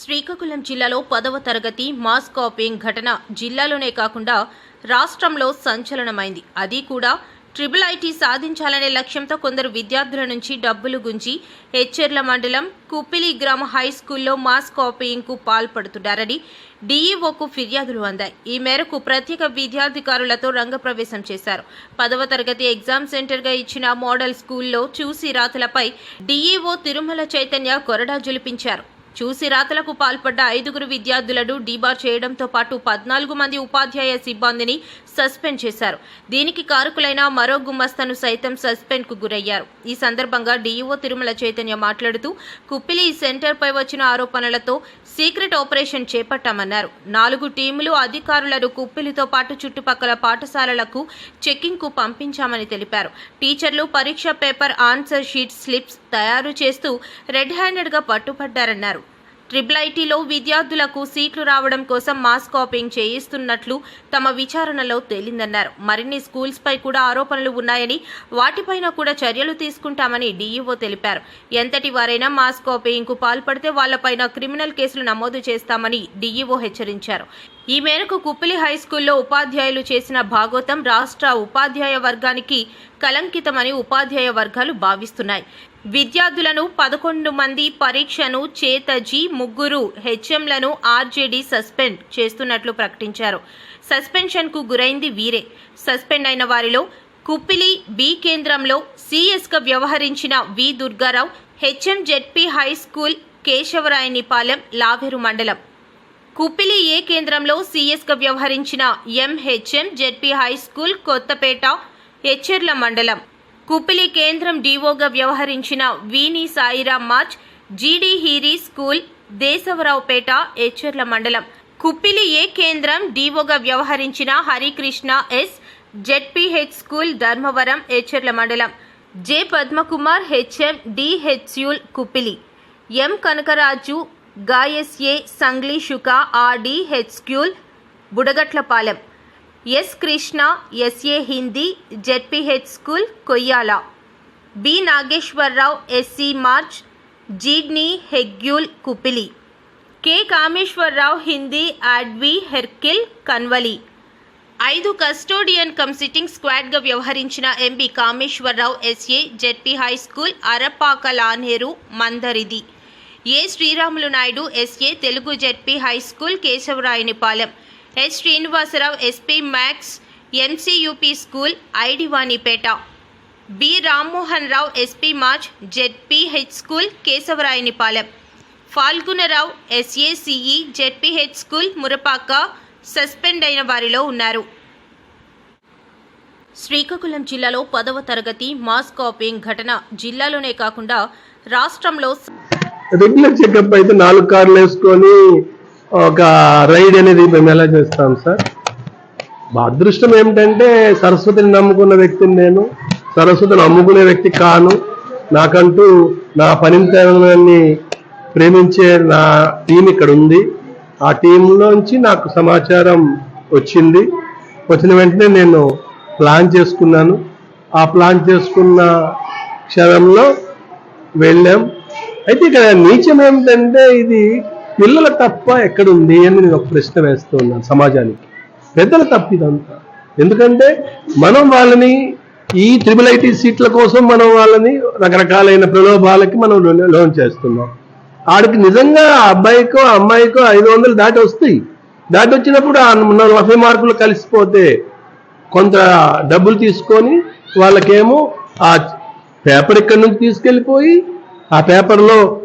శ్రీకాకుళం జిల్లాలో పదవ తరగతి మాస్ కాపీయింగ్ ఘటన జిల్లాలోనే కాకుండా రాష్ట్రంలో సంచలనమైంది. అది కూడా ట్రిపుల్ ఐటీ సాధించాలనే లక్ష్యంతో కొందరు విద్యార్థుల నుంచి డబ్బులు గుంజి హెచ్చెర్ల మండలం కుప్పిలి గ్రామ హై స్కూల్లో మాస్ కాపీయింగ్కు పాల్పడుతున్నారని డీఈఓకు ఫిర్యాదులు అందాయి. ఈ మేరకు ప్రత్యేక విద్యాధికారులతో రంగప్రవేశం చేశారు. పదవ తరగతి ఎగ్జామ్ సెంటర్గా ఇచ్చిన మోడల్ స్కూల్లో చూసి రాతలపై డీఈఓ తిరుమల చైతన్య కొరడా జులిపించారు. చూసి రాతలకు పాల్పడ్డ ఐదుగురు విద్యార్థులను డీబార్ చేయడంతో పాటు పద్నాలుగు మంది ఉపాధ్యాయ సిబ్బందిని సస్పెండ్ చేశారు. దీనికి కారకులైన మరో గుమ్మస్తను సైతం సస్పెండ్కు గురయ్యారు. ఈ సందర్భంగా డీఈఓ తిరుమల చైతన్య మాట్లాడుతూ కుప్పిలి సెంటర్పై వచ్చిన ఆరోపణలతో సీక్రెట్ ఆపరేషన్ చేపట్టామన్నారు. నాలుగు టీములు అధికారులను కుప్పిలితో పాటు చుట్టుపక్కల పాఠశాలలకు చెకింగ్కు పంపించామని తెలిపారు. టీచర్లు పరీక్ష పేపర్ ఆన్సర్ షీట్ స్లిప్స్ తయారు చేస్తూ రెడ్ హ్యాండెడ్గా పట్టుపడ్డారన్నారు ట్రిపుల్ ఐటీలో విద్యార్థులకు సీట్లు రావడం కోసం మాస్ కాపింగ్ చేయిస్తున్నట్లు తమ విచారణలో తేలిందన్నారు. మరిన్ని స్కూల్స్ పై కూడా ఆరోపణలు ఉన్నాయని వాటిపైన కూడా చర్యలు తీసుకుంటామని డీఈఓ తెలిపారు. ఎంతటి వారైనా మాస్ కాపీయింగ్కు పాల్పడితే వాళ్ళపైన క్రిమినల్ కేసులు నమోదు చేస్తామని డీఈఓ హెచ్చరించారు. ఈ మేరకు కుప్పిలి హై స్కూల్లో ఉపాధ్యాయులు చేసిన భాగోతం రాష్ట్ర ఉపాధ్యాయ వర్గానికి కలంకితమని ఉపాధ్యాయ వర్గాలు భావిస్తున్నాయి. విద్యార్థులను పదకొండు మంది పరీక్షను చేతజి ముగ్గురు హెచ్ఎంలను ఆర్జేడీ సస్పెండ్ చేస్తున్నట్లు ప్రకటించారు. సస్పెన్షన్కు గురైంది వీరే. సస్పెండ్ అయిన వారిలో కుప్పిలి బి కేంద్రంలో సీఎస్గా వ్యవహరించిన V Durgarao HM ZP high school Keshavarayanipalem Laveru మండలం. కుప్పిలి ఏ కేంద్రంలో సిఎస్గా వ్యవహరించిన MHM ZP high school Kothapeta Etcherla మండలం. కుపిలి కేంద్రం డీఓగా వ్యవహరించిన వీని సాయిరా మార్చ్ జీడీ హీరీ స్కూల్ దేశవరావుపేట ఏచెర్ల మండలం. కుప్పిలి ఏ కేంద్రం డీఓగా వ్యవహరించిన Harikrishna S ZPH school Dharmavaram Etcherla మండలం. జె పద్మకుమార్ హెచ్ఎం డిహెచ్యుల్ కుప్పిలి ఎం కనకరాజు గాయస్ఏ సంగ్లీషుక షుక Budagatlapalem. S Krishna SA Hindi ZPH school Koyyala. B Nageswararao SC March జీడ్ని హెగ్యూల్ కుపిలి. కె కామేశ్వరరావు హిందీ ఆడ్వి హెర్కిల్ కన్వలి. ఐదు కస్టోడియన్ కమ్ సిట్టింగ్ స్క్వాడ్గా వ్యవహరించిన MB Kameswararao SA ZP high school Arapaka లానేరు మందరిది. A Sriramulu Naidu SA Telugu ZP high school Keshavarayanipalem. S Srinivasarao SP maths NCUP school ఐడివాణిపేట B Rammohan Rao SP మార్చ్ ZPH school Keshavarayanipalem. ఫాల్గునరావు ఎస్ఏసిఈ జెడ్పీహెచ్ స్కూల్ మురపాక సస్పెండ్ అయిన వారిలో ఉన్నారు. శ్రీకాకుళం జిల్లాలో పదవ తరగతి మాస్ కాపీయింగ్ ఘటన జిల్లాలోనే కాకుండా రాష్ట్రంలో రెగ్యులర్ చెకప్ అయితే నాలుగు కార్లు వేసుకొని ఒక రైడ్ అనేది మేము ఎలా చేస్తాం సార్? మా అదృష్టం ఏమిటంటే సరస్వతిని నమ్ముకున్న వ్యక్తిని నేను సరస్వతిని నమ్ముకునే వ్యక్తి కాను. నాకంటూ నా పనితనాన్ని ప్రేమించే నా టీం ఇక్కడ ఉంది. ఆ టీంలోంచి నాకు సమాచారం వచ్చింది. వచ్చిన వెంటనే నేను ప్లాన్ చేసుకున్నాను. ఆ ప్లాన్ చేసుకున్న క్షణంలో వెళ్ళాం. అయితే ఇక్కడ నీచం ఏమిటంటే ఇది పిల్లల తప్ప ఎక్కడుంది అని నేను ఒక ప్రశ్న వేస్తూ ఉన్నాను సమాజానికి. పెద్దల తప్పు ఇదంతా. ఎందుకంటే మనం వాళ్ళని ఈ త్రిబుల్ ఐటీ సీట్ల కోసం మనం వాళ్ళని రకరకాలైన ప్రలోభాలకి మనం లోన్ చేస్తున్నాం. ఆడికి నిజంగా ఆ అబ్బాయికో అమ్మాయికో ఐదు వందలు దాటి వస్తాయి. దాటి వచ్చినప్పుడు ఆ నలభై మార్కులు కలిసిపోతే కొంత డబ్బులు తీసుకొని వాళ్ళకేమో ఆ పేపర్ ఇక్కడి నుంచి తీసుకెళ్ళిపోయి ఆ పేపర్లో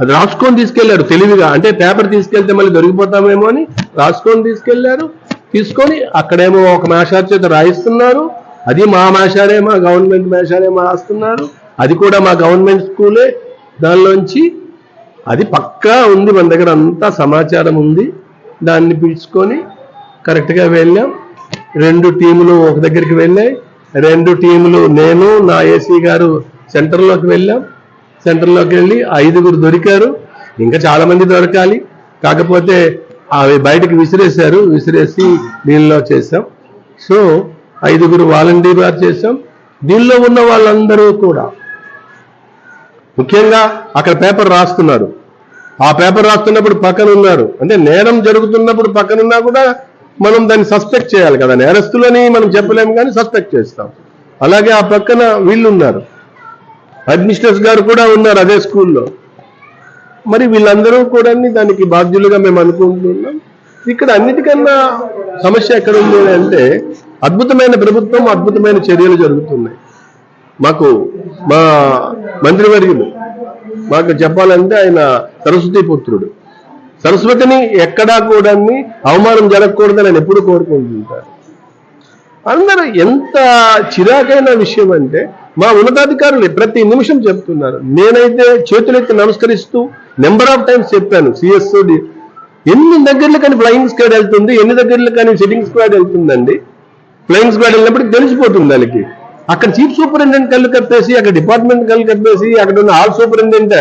అది రాసుకొని తీసుకెళ్ళారు. తెలివిగా. అంటే పేపర్ తీసుకెళ్తే మళ్ళీ దొరికిపోతామేమో అని రాసుకొని తీసుకెళ్ళారు. తీసుకొని అక్కడేమో ఒక మేషార్ చేత రాయిస్తున్నారు. అది మా మేషారే మా గవర్నమెంట్ మేషారే మా రాస్తున్నారు. అది కూడా మా గవర్నమెంట్ స్కూలే. దానిలోంచి అది పక్కా ఉంది. మన దగ్గర అంతా సమాచారం ఉంది. దాన్ని పిలుచుకొని కరెక్ట్గా వెళ్ళాం. రెండు టీములు ఒక దగ్గరికి వెళ్ళాయి. రెండు టీములు నేను నా ఏసీ గారు సెంటర్లోకి వెళ్ళాం. సెంటర్లోకి వెళ్ళి ఐదుగురు దొరికారు. ఇంకా చాలా మంది దొరకాలి. కాకపోతే అవి బయటకు విసిరేశారు. విసిరేసి దీనిలో చేసాం సో ఐదుగురు వాలంటీర్ చేసాం దీనిలో ఉన్న వాళ్ళందరూ కూడా ముఖ్యంగా అక్కడ పేపర్ రాస్తున్నారు. ఆ పేపర్ రాస్తున్నప్పుడు పక్కన ఉన్నారు. అంటే నేరం జరుగుతున్నప్పుడు పక్కన ఉన్నా కూడా మనం దాన్ని సస్పెక్ట్ చేయాలి కదా. నేరస్తులని మనం చెప్పలేము కానీ సస్పెక్ట్ చేస్తాం. అలాగే ఆ పక్కన వీళ్ళు ఉన్నారు. అడ్మినిస్ట్రేటర్ గారు కూడా ఉన్నారు అదే స్కూల్లో. మరి వీళ్ళందరూ కూడా దానికి బాధ్యులుగా మేము అనుకుంటున్నాం. ఇక్కడ అన్నిటికన్నా సమస్య ఎక్కడ ఉంది అంటే అద్భుతమైన ప్రభుత్వం అద్భుతమైన చర్యలు జరుగుతున్నాయి. మాకు మా మంత్రివర్యులు మాకు చెప్పాలంటే ఆయన సరస్వతి పుత్రుడు. సరస్వతిని ఎక్కడా కూడా అవమానం జరగకూడదని ఆయన ఎప్పుడు కోరుకుంటుంటారు. అందరూ ఎంత చిరాకైన విషయం అంటే మా ఉన్నతాధికారులు ప్రతి నిమిషం చెప్తున్నారు. నేనైతే చేతులెత్తి నమస్కరిస్తూ నెంబర్ ఆఫ్ టైమ్స్ చెప్పాను సిఎస్ ఎన్ని దగ్గరలో కానీ ఫ్లయింగ్ స్క్వాడ్ వెళ్తుంది ఎన్ని దగ్గరలో కానీ సిట్టింగ్ స్క్వాడ్ వెళ్తుందండి? ఫ్లయింగ్ స్క్వాడ్ వెళ్ళినప్పుడు తెలిసిపోతుంది వాళ్ళకి అక్కడ చీఫ్ సూపరింటెండెంట్ కళ్ళు కప్పేసి అక్కడ డిపార్ట్మెంట్ కళ్ళు కప్పేసి అక్కడ ఉన్న ఆల్ సూపరింటెండెంట్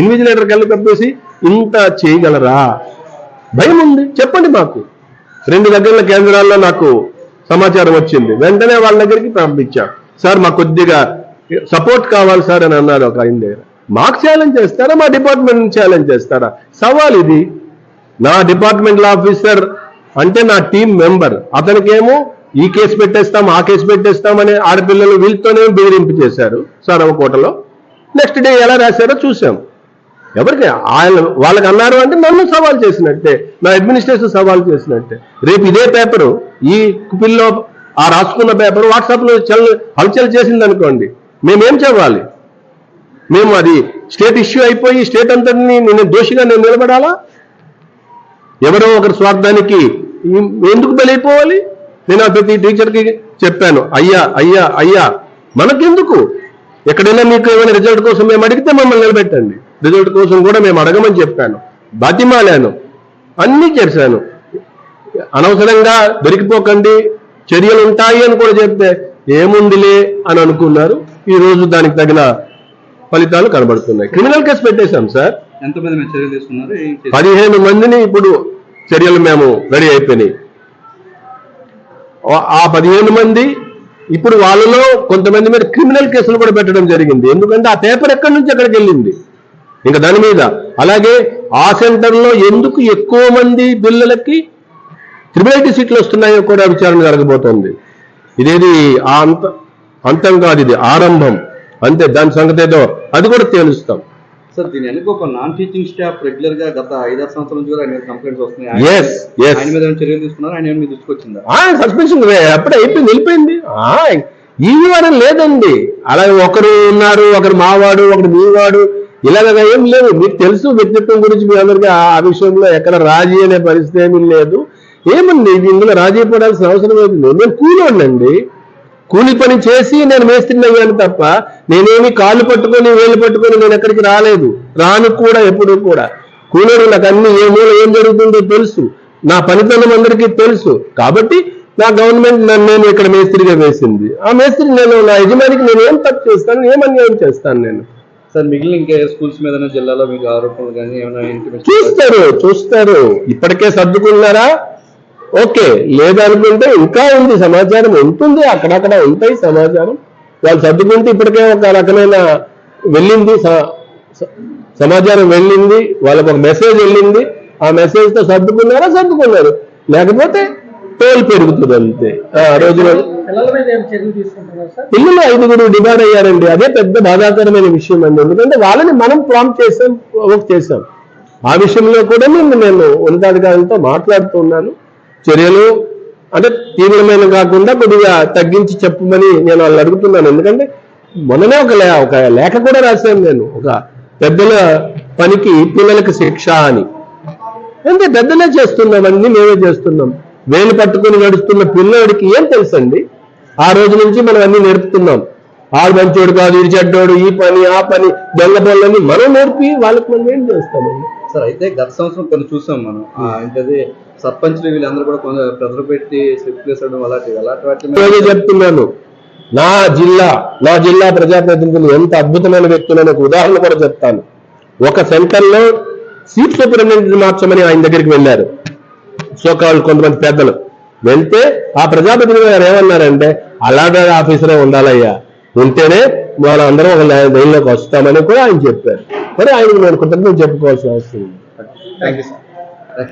ఇన్విజిలేటర్ కళ్ళు కప్పేసి ఇంత చేయగలరా? భయం ఉంది చెప్పండి మాకు. రెండు దగ్గరల కేంద్రాల్లో నాకు సమాచారం వచ్చింది. వెంటనే వాళ్ళ దగ్గరికి పంపించాం. సార్ మాకు కొద్దిగా సపోర్ట్ కావాలి సార్ అని అన్నారు ఒక ఆయన దగ్గర. మాకు ఛాలెంజ్ చేస్తారా? మా డిపార్ట్మెంట్ ఛాలెంజ్ చేస్తారా? సవాల్ ఇది. నా డిపార్ట్మెంటల్ ఆఫీసర్ అంటే నా టీం మెంబర్ అతనికేమో ఈ కేసు పెట్టేస్తాం ఆ కేసు పెట్టేస్తాం అని ఆడపిల్లలు వీళ్ళతోనే బెదిరింపు చేశారు సారవకోటలో నెక్స్ట్ డే ఎలా రాశారో చూసాం ఎవరికి? ఆయన వాళ్ళకి అన్నారు అంటే నన్ను సవాల్ చేసినట్టే నా అడ్మినిస్ట్రేషన్ సవాల్ చేసినట్టే. రేపు ఇదే పేపరు ఈ కుపిల్లో ఆ రాసుకున్న పేపర్ వాట్సాప్లో చల్ హల్చల్ చేసింది అనుకోండి మేమేం చదవాలి? మేము అది స్టేట్ ఇష్యూ అయిపోయి స్టేట్ అంతటిని నేను దోషిగా నేను నిలబడాలా? ఎవరో ఒకరి స్వార్థానికి ఎందుకు బలైపోవాలి? నేను ప్రతి టీచర్కి చెప్పాను అయ్యా అయ్యా అయ్యా మనకెందుకు? ఎక్కడైనా మీకు ఏమైనా రిజల్ట్ కోసం మేము అడిగితే మమ్మల్ని నిలబెట్టండి. రిజల్ట్ కోసం కూడా మేము అడగమని చెప్పాను. బతిమాలాను. అన్నీ చేశాను. అనవసరంగా దొరికిపోకండి. చర్యలు ఉంటాయి అని కూడా చెప్తే ఏముందిలే అని అనుకున్నారు. ఈ రోజు దానికి తగిన ఫలితాలు కనబడుతున్నాయి. క్రిమినల్ కేసు పెట్టేశాం సార్. ఎంతమంది చర్యలు తీసుకున్నారు? పదిహేను మందిని ఇప్పుడు చర్యలు మేము రెడీ అయిపోయినాయి. ఆ- ఆ పదిహేను మంది ఇప్పుడు వాళ్ళలో కొంతమంది మీద క్రిమినల్ కేసులు కూడా పెట్టడం జరిగింది. ఎందుకంటే ఆ పేపర్ ఎక్కడి నుంచి ఎక్కడికి వెళ్ళింది? ఇంకా దాని మీద. అలాగే ఆ సెంటర్లో ఎందుకు ఎక్కువ మంది పిల్లలకి త్రిబుల్ సీట్లు వస్తున్నాయో కూడా విచారణ జరగబోతోంది. ఇదేది ఆ అంత అంతం కాదు ఇది ఆరంభం. అంతే దాని సంగతి ఏదో అది కూడా తేలుస్తాం. సార్ దీని వెనక ఒక నాన్ టీచింగ్ స్టాఫ్ రెగ్యులర్గా గత ఐదారు సంవత్సరాల నుంచి కూడా ఆయన మీద కంప్లైంట్స్ వస్తున్నాయి. ఆయన- మీద చర్యలు తీసుకున్నారు? ఆయన ఏమైనా మీ దృష్టికి వచ్చిందా? ఆ సస్పెన్షన్ అప్పుడే అయిపోయింది వెళ్ళిపోయింది ఆ, ఈ వారం లేదండి. అలాగే ఒకరు ఉన్నారు ఒకరు మావాడు ఒకరు మీవాడు. ఇలాగ ఏం లేవు మీకు తెలుసు వ్యక్తిత్వం గురించి మీ అందరికీ ఆ విషయంలో ఎక్కడ రాజీ అనే పరిస్థితి ఏమీ లేదు. ఏముంది? ఇది ఇందులో రాజీ పడాల్సిన అవసరం లేదు నేను కూలోండి కూలి పని చేసి నేను మేస్త్రిని అయ్యాను తప్ప నేనేమి కాళ్ళు పట్టుకొని వేలు పట్టుకొని నేను ఎక్కడికి రాలేదు. రాను కూడా ఎప్పుడు కూడా. కూలోడు నాకు అన్ని ఏ మూల ఏం జరుగుతుందో తెలుసు. నా పనితనం అందరికీ తెలుసు. కాబట్టి నా గవర్నమెంట్ నన్ను నేను ఇక్కడ మేస్త్రిగా వేసింది. ఆ మేస్త్రి నేను నా యజమానికి నేను ఏం తప్పు చేస్తాను? ఏం అన్యాయం చేస్తాను నేను? సార్ మిగిలిన ఇంకా స్కూల్స్ మీద జిల్లాలో మీకు ఆరోపణలు కానీ ఏమైనా చూస్తారు చూస్తారు. ఇప్పటికే సర్దుకున్నారా? ఓకే లేదనుకుంటే ఇంకా ఉంది సమాచారం ఉంటుంది అక్కడక్కడ ఉంటాయి సమాచారం. వాళ్ళు సర్దుకుంటే ఇప్పటికే ఒక రకమైన వెళ్ళింది సమాచారం వెళ్ళింది వాళ్ళకు ఒక మెసేజ్ వెళ్ళింది. ఆ మెసేజ్తో సర్దుకున్నారా? సర్దుకున్నారు. లేకపోతే టోల్ పెరుగుతుంది అంతే. ఆ రోజు రోజు. పిల్లల ఐదుగురు డిమాండ్ అయ్యారండి. అదే పెద్ద బాధాకరమైన విషయం అండి. ఎందుకంటే వాళ్ళని మనం ప్రాంప్ట్ చేసాం ప్రొవోక్ చేసాం. ఆ విషయంలో కూడా నేను నేను ఉన్నతాధికారులతో మాట్లాడుతున్నాను చర్యలు అంటే తీవ్రమైన కాకుండా కొద్దిగా తగ్గించి చెప్పమని నేను వాళ్ళు అడుగుతున్నాను. ఎందుకంటే మొన్ననే ఒక ఒక లేఖ కూడా రాశాను నేను. ఒక పెద్దల పనికి పిల్లలకు శిక్ష అని. అంటే పెద్దలే చేస్తున్నాం అన్ని మేమే చేస్తున్నాం. వేలు పట్టుకుని నడుస్తున్న పిల్లోడికి ఏం తెలుసండి? ఆ రోజు నుంచి మనం అన్ని నేర్పుతున్నాం. ఆడు మంచోడు కాదు ఇది చెడ్డోడు ఈ పని ఆ పని దొంగ పనులని మనం నేర్పి వాళ్ళకి మనం ఏం చేస్తామండి? సార్ అయితే గత సంవత్సరం కొన్ని చూసాం మనం. ఏంటది సర్పంచ్లు వీళ్ళందరూ కూడా కొంత ప్రజలు పెట్టి స్లిప్ వేసడం అలాంటివి అలాంటి వాటి చెప్తున్నాను. నా జిల్లా నా జిల్లా ప్రజాప్రతినిధులు ఎంత అద్భుతమైన వ్యక్తులని ఒక ఉదాహరణ కూడా చెప్తాను. ఒక సెంటర్లో సీట్ సూపరింటెండెంట్ మార్చమని ఆయన దగ్గరికి వెళ్ళారు. సోకాళ్ళు కొంతమంది పెద్దలు. వెళ్తే ఆ ప్రజాప్రతినిధి గారు ఏమన్నారంటే అలాగే ఆఫీసరే ఉండాలయ్యా. ఉంటేనే మనం అందరం ఒక లైన్లోకి వస్తామని కూడా ఆయన చెప్పారు. మరి ఆయనకు నేను కృతజ్ఞతలు చెప్పుకోవాల్సిన అవసరం ఉంది. Thank you sir